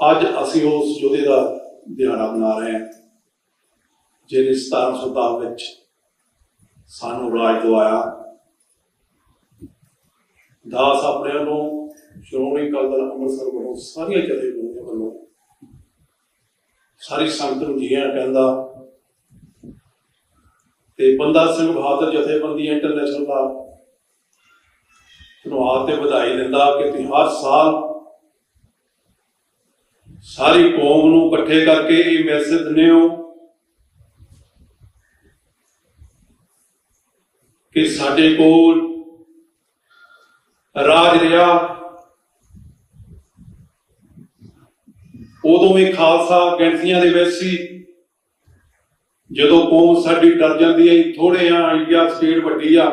ਅੱਜ ਅਸੀਂ ਉਸ ਯੋਧੇ ਦਾ ਦਿਹਾੜਾ ਮਨਾ ਰਹੇ ਹਾਂ, ਜਿਹਨੇ 1707 ਵਿੱਚ ਸਾਨੂੰ ਰਾਜ ਦਵਾਇਆ। ਦਾਸ ਆਪਣੇ ਵੱਲੋਂ, ਸ਼੍ਰੋਮਣੀ ਅਕਾਲੀ ਦਲ ਅੰਮ੍ਰਿਤਸਰ ਵੱਲੋਂ ਸਾਰੀਆਂ ਜਥੇਬੰਦੀਆਂ ਵੱਲੋਂ ਸਾਰੀ ਸੰਗਤ ਨੂੰ ਜੀਆਂ ਕਹਿੰਦਾ ਤੇ ਬੰਦਾ ਸਿੰਘ ਬਹਾਦਰ ਜਥੇਬੰਦੀ ਇੰਟਰਨੈਸ਼ਨਲ ਦਾ ਧੰਨਵਾਦ ਤੇ ਵਧਾਈ ਦਿੰਦਾ ਕਿ ਤੁਸੀਂ ਹਰ ਸਾਲ ਸਾਰੀ ਕੌਮ ਨੂੰ ਇਕੱਠੇ ਕਰਕੇ ਇਹ ਮੈਸੇਜ ਦਿੰਦੇ ਹੋ ਕਿ ਸਾਡੇ ਕੋਲ ਰਾਜ ਰਿਹਾ। ਉਦੋਂ ਵੀ ਖਾਲਸਾ ਗਿਣਤੀਆਂ ਦੇ ਵਿੱਚ ਸੀ, ਜਦੋਂ ਕੌਮ ਸਾਡੀ ਡਰ ਜਾਂਦੀ ਹੈ ਥੋੜੇ ਆ ਇੰਡੀਆ ਸਟੇਟ ਵੱਡੀ ਆ।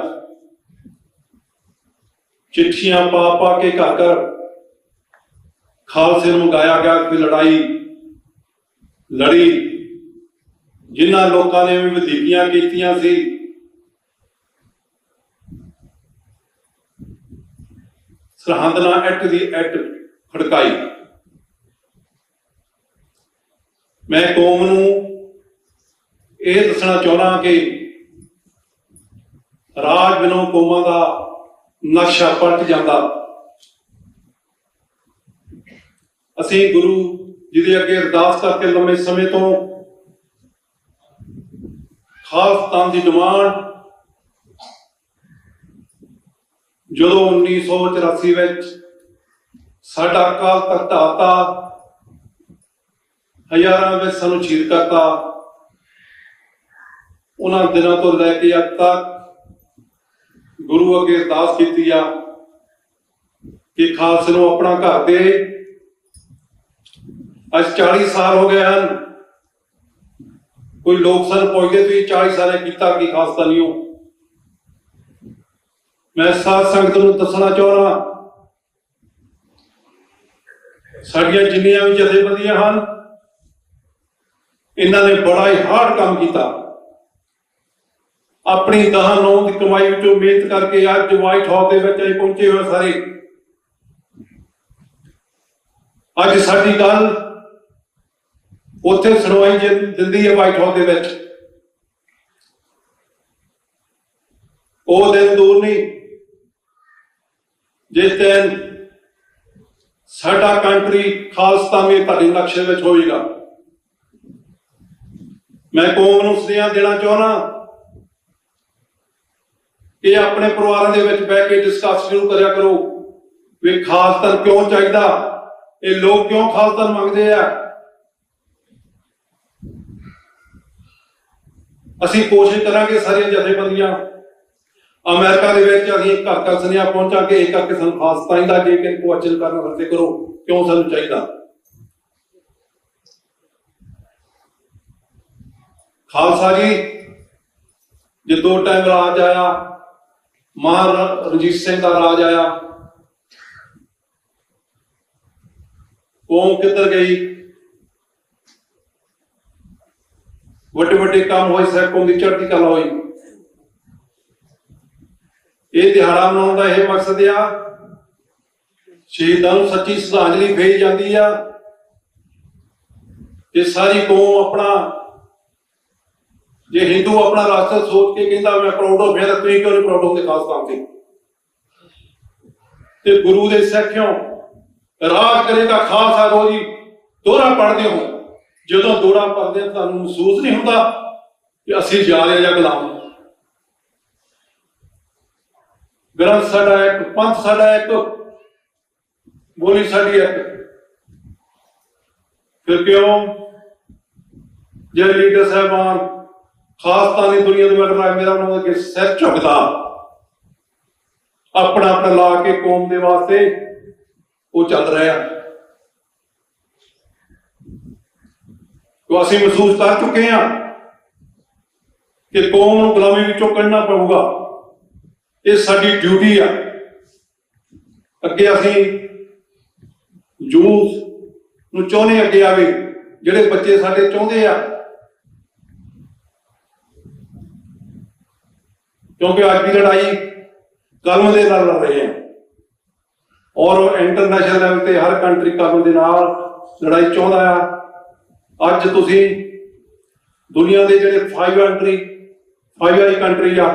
ਚਿੱਠੀਆਂ ਪਾ ਪਾ ਕੇ ਘਰ ਘਰ ਖਾਲਸੇ ਨੂੰ ਗਾਇਆ ਗਿਆ ਕਿ ਲੜਾਈ, ਲੜੀ, ਜਿਨ੍ਹਾਂ ਲੋਕਾਂ ਨੇ ਵੀ ਵਧੀਕੀਆਂ ਕੀਤੀਆਂ ਸੀ। ਸਰਹੰਦ ਨਾਲ ਐਕਟ ਦੀ ਐਕਟ ਖੜਕਾਈ। ਮੈਂ ਕੌਮ ਨੂੰ ਇਹ ਦੱਸਣਾ ਚਾਹੁੰਦਾ ਕਿ ਰਾਜ ਬਿਨੋਂ ਕੌਮਾਂ ਦਾ ਨਕਸ਼ਾ ਪਲਟ ਜਾਂਦਾ। ਅਸੀਂ ਗੁਰੂ ਜੀ ਦੇ ਅੱਗੇ ਅਰਦਾਸ ਕਰਕੇ ਲੰਮੇ ਸਮੇਂ ਤੋਂ ਖਾਲਸਤਾਨ ਦੀ ਡਿਮਾਂਡ ਜਦੋਂ 1984 ਵਿੱਚ ਸਾਡਾ ਕਾਲ ਤਖਤ ਆਤਾ, ਹਜ਼ਾਰਾਂ ਵਿੱਚ ਸਾਨੂੰ ਸ਼ਹੀਦ ਕਰਤਾ। ਉਹਨਾਂ ਦਿਨਾਂ ਤੋਂ ਲੈ ਕੇ ਅੱਜ ਤੱਕ ਗੁਰੂ ਅੱਗੇ ਅਰਦਾਸ ਕੀਤੀ ਆ ਕਿ ਖਾਲਸੇ ਨੂੰ ਆਪਣਾ ਘਰ ਦੇ ਅੱਜ 40 ਸਾਲ ਹੋ ਗਏ ਹਨ। ਕੋਈ ਲੋਕ ਸਨ ਪੁੱਛਦੇ, ਤੁਸੀਂ 40 ਸਾਲੇ ਕੀਤਾ ਕੀ ਖਾਲਸਾ ਨਹੀਂ ਹੋ? ਮੈਂ ਸਾਧ ਸੰਗਤ ਨੂੰ ਦੱਸਣਾ ਚਾਹੁੰਦਾ ਸਾਡੀਆਂ ਜਿੰਨੀਆਂ ਵੀ ਜਥੇਬੰਦੀਆਂ ਹਨ, ਇਹਨਾਂ ਨੇ ਬੜਾ ਹੀ ਹਾਰਡ ਕੰਮ ਕੀਤਾ। ਆਪਣੀ ਦਹਾਂ ਨੌਂ ਦੀ ਕਮਾਈ ਵਿੱਚੋਂ ਮਿਹਨਤ ਕਰਕੇ ਅੱਜ ਵਾਈਟ ਹਾਊਸ ਦੇ ਵਿੱਚ ਅਸੀਂ ਪਹੁੰਚੇ ਹੋਏ ਸਾਰੇ। ਅੱਜ ਸਾਡੀ ਗੱਲ ਉੱਥੇ ਸੁਣਵਾਈ ਦਿੰਦੀ ਹੈ ਵਾਈਟ ਹਾਊਸ ਦੇ ਵਿੱਚ। ਉਹ ਦਿਨ ਦੂਰ ਨਹੀਂ। ਜਿਸ ਦਿਨ ਸਾਡਾ ਕੰਟਰੀ ਖਾਲਸਤਾਨੀ ਤੁਹਾਡੇ ਨਕਸ਼ੇ ਵਿੱਚ ਹੋਏਗਾ ਮੈਂ ਕੌਮ ਨੂੰ ਸੁਨੇਹਾ ਦੇਣਾ ਚਾਹੁੰਦਾ ਕਿ ਆਪਣੇ ਪਰਿਵਾਰਾਂ ਦੇ ਵਿੱਚ ਬਹਿ ਕੇ ਡਿਸਕਸ ਸ਼ੁਰੂ ਕਰਿਆ ਕਰੋ ਵੀ ਖਾਲਸਾ ਕਿਉਂ ਚਾਹੀਦਾ, ਇਹ ਲੋਕ ਕਿਉਂ ਖਾਲਸਾ ਮੰਗਦੇ ਆ? ਅਸੀਂ ਕੋਸ਼ਿਸ਼ ਕਰਾਂਗੇ ਸਾਰੀਆਂ ਜਥੇਬੰਦੀਆਂ। ਅਮਰੀਕਾ ਦੇ ਵਿੱਚ ਅਸੀਂ ਘਰ ਘਰ ਸੁਨੇਹਾ ਪਹੁੰਚਾਂਗੇ ਇਹ ਕਰਕੇ ਸਾਨੂੰ ਖਾਲਸਤਾਨ ਦਾ ਜੇ ਕਿ ਕੁਐਸਚਨ ਕਰਨ ਵਰਤੇ ਕਰੋ, ਕਿਉਂ ਸਾਨੂੰ ਚਾਹੀਦਾ? ਖਾਲਸਾ ਜੀ ਜੇ ਦੋ ਟਾਈਮ ਰਾਜ ਆਇਆ ਮਹਾਰਾਜਾ ਰਣਜੀਤ ਸਿੰਘ ਦਾ ਰਾਜ ਆਇਆ। ਕੌਮ ਕਿੱਧਰ ਗਈ? ਵੱਡੇ ਵੱਡੇ ਕੰਮ ਹੋਏ ਸਰ ਦੀ ਚੜ੍ਹਦੀ ਕਲਾ ਹੋਈ। ਇਹ ਦਿਹਾੜਾ ਮਨਾਉਣ ਦਾ ਇਹ ਮਕਸਦ ਆ, ਸ਼ਹੀਦਾਂ ਨੂੰ ਸੱਚੀ ਸ਼ਰਧਾਂਜਲੀ ਭੇਜ ਜਾਂਦੀ ਆ ਕਿ ਸਾਰੀ ਕੌਮ ਆਪਣਾ, ਜੇ ਹਿੰਦੂ ਆਪਣਾ ਰਾਸ਼ਟਰ ਸੋਚ ਕੇ ਕਹਿੰਦਾ ਮੈਂ ਪ੍ਰਾਊਡ ਹੋ, ਫਿਰ ਤੁਸੀਂ ਕਿਉਂ ਨਹੀਂ ਪ੍ਰਾਊਡ ਹੁੰਦੇ ਖਾਸ ਤੌਰ ਤੇ ਤੇ ਗੁਰੂ ਦੇ ਸਿੱਖਿਓ ਰਾਜ ਕਰੇਗਾ ਖਾਲਸਾ ਰੋਜੀ, ਦੋਹਰਾ ਪੜਦੇ ਹੋ। ਜਦੋਂ ਦੋਹਰਾ ਭਰਦੇ ਹੋ ਤੁਹਾਨੂੰ ਮਹਿਸੂਸ ਨਹੀਂ ਹੁੰਦਾ ਕਿ ਅਸੀਂ ਜਾ ਰਹੇ ਹਾਂ? ਜਾਂ ਗੁਲਾਮ ਗ੍ਰੰਥ ਸਾਡਾ ਇੱਕ, ਪੰਥ ਸਾਡਾ ਇੱਕ, ਬੋਲੀ ਸਾਡੀ ਇੱਕ। ਫਿਰ ਕਿਉਂ? ਜਿਹੜੇ ਲੀਡਰ ਸਾਹਿਬਾਨ ਖਾਸਤਾਨੀ ਦੁਨੀਆ ਦੇ ਵਿੱਚ ਮੇਰਾ ਉਹਨਾਂ ਦਾ ਅੱਗੇ ਸਿਰ ਝੁਕਦਾ। ਆਪਣਾ ਆਪਣਾ ਲਾ ਕੇ ਕੌਮ ਦੇ ਵਾਸਤੇ ਉਹ ਚੱਲ ਰਿਹਾ ਉਹ ਅਸੀਂ ਮਹਿਸੂਸ ਕਰ ਚੁੱਕੇ ਹਾਂ ਕਿ ਕੌਮ ਨੂੰ ਗੁਲਾਮੀ ਵਿੱਚੋਂ ਕੱਢਣਾ ਪਊਗਾ। ਇਹ ਸਾਡੀ ਡਿਊਟੀ ਆ। ਅੱਗੇ ਅਸੀਂ ਜੂਸ ਨੂੰ ਚਾਹੁੰਦੇ ਅੱਗੇ ਆਵੇ, ਜਿਹੜੇ ਬੱਚੇ ਸਾਡੇ ਚਾਹੁੰਦੇ ਆ। ਕਿਉਂਕਿ ਅੱਜ ਦੀ ਲੜਾਈ ਕਲਮ ਦੇ ਨਾਲ ਲੜ ਰਹੇ ਆ। ਔਰ ਇੰਟਰਨੈਸ਼ਨਲ ਲੈਵਲ ਤੇ ਹਰ ਕੰਟਰੀ ਕਲਮ ਦੇ ਨਾਲ ਲੜਾਈ ਚਾਹੁੰਦਾ ਆ। ਅੱਜ ਤੁਸੀਂ ਦੁਨੀਆ ਦੇ ਜਿਹੜੇ 5 ਕੰਟਰੀ 5 ਵਾਲੀ ਕੰਟਰੀ ਆ,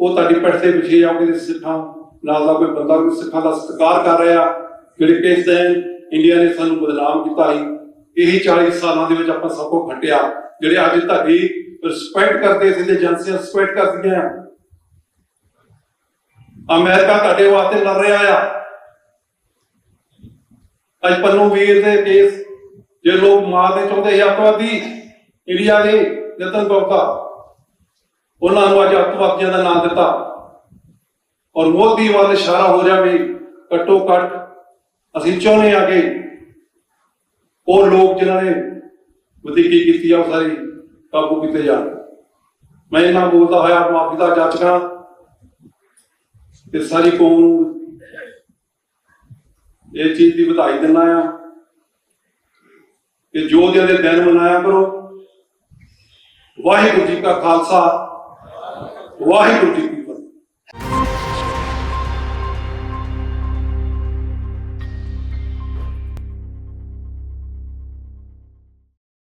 ਉਹ ਤੁਹਾਡੀ ਪਿੱਠ ਤੇ ਵਿਛੇ ਜਾਓਗੇ ਤੇ ਸਿੱਖਾਂ ਨਾਲ ਦਾ ਕੋਈ ਬੰਦਾ ਕੋਈ ਸਿੱਖਾਂ ਦਾ ਸਤਿਕਾਰ ਕਰ ਰਿਹਾ। ਜਿਹੜੇ ਕਿਸ ਦਿਨ ਇੰਡੀਆ ਨੇ ਸਾਨੂੰ ਬਦਨਾਮ ਕੀਤਾ ਸੀ, ਇਹੀ 40 ਸਾਲਾਂ ਦੇ ਵਿੱਚ ਆਪਾਂ ਸਭ ਕੁਝ ਖੱਟਿਆ। ਜਿਹੜੇ ਅੱਜ ਤੁਹਾਡੀ ਰਿਸਪੈਕਟ ਕਰਦੇ ਸੀ ਤੇ ਏਜੰਸੀਆਂ ਰਿਸਪੈਕਟ ਕਰਦੀਆਂ। ਆ ਅਮਰੀਕਾ ਤੁਹਾਡੇ ਵਾਸਤੇ ਲੜ ਰਿਹਾ ਆ। ਅੱਜ ਪੰਨੂ ਵੀਰ ਦੇ ਕੇਸ ਜੇ ਲੋਕ ਮਾਰਨੇ ਚਾਹੁੰਦੇ ਸੀ ਅੱਤਵਾਦੀ ਇੰਡੀਆ ਦੇ ਜਤਨ ਗੋਪਾ ਉਹਨਾਂ ਨੂੰ ਅੱਜ ਅੱਤਵਾਦੀਆਂ ਦਾ ਨਾਮ ਦਿੱਤਾ। ਔਰ ਮੋਦੀ ਵੱਲ ਇਸ਼ਾਰਾ ਹੋ ਜਾਵੇ ਘੱਟੋ ਘੱਟ ਅਸੀਂ ਚਾਹੁੰਦੇ ਆ ਕਿ ਉਹ ਲੋਕ ਜਿਨ੍ਹਾਂ ਨੇ ਵਧੀਕੀ ਕੀਤੀ ਆ, ਉਹ ਸਾਰੀ ਕਾਬੂ ਕੀਤੇ ਜਾਣ। ਮੈਂ ਇਹਨਾਂ ਬੋਲਦਾ ਹੋਇਆ ਮਾਫੀ ਦਾ ਜਾਚਕਾਂ ਤੇ ਸਾਰੀ ਕੌਮ ਨੂੰ ਇਹ ਚੀਜ਼ ਦੀ ਵਧਾਈ ਦਿੰਦਾ ਆ ਕਿ ਜੋ ਦੇ ਦਿਨ ਮਨਾਇਆ ਕਰੋ। ਵਾਹਿਗੁਰੂ ਜੀ ਕਾ ਖਾਲਸਾ। ਵਾਹਿਗੁਰੂ ਜੀ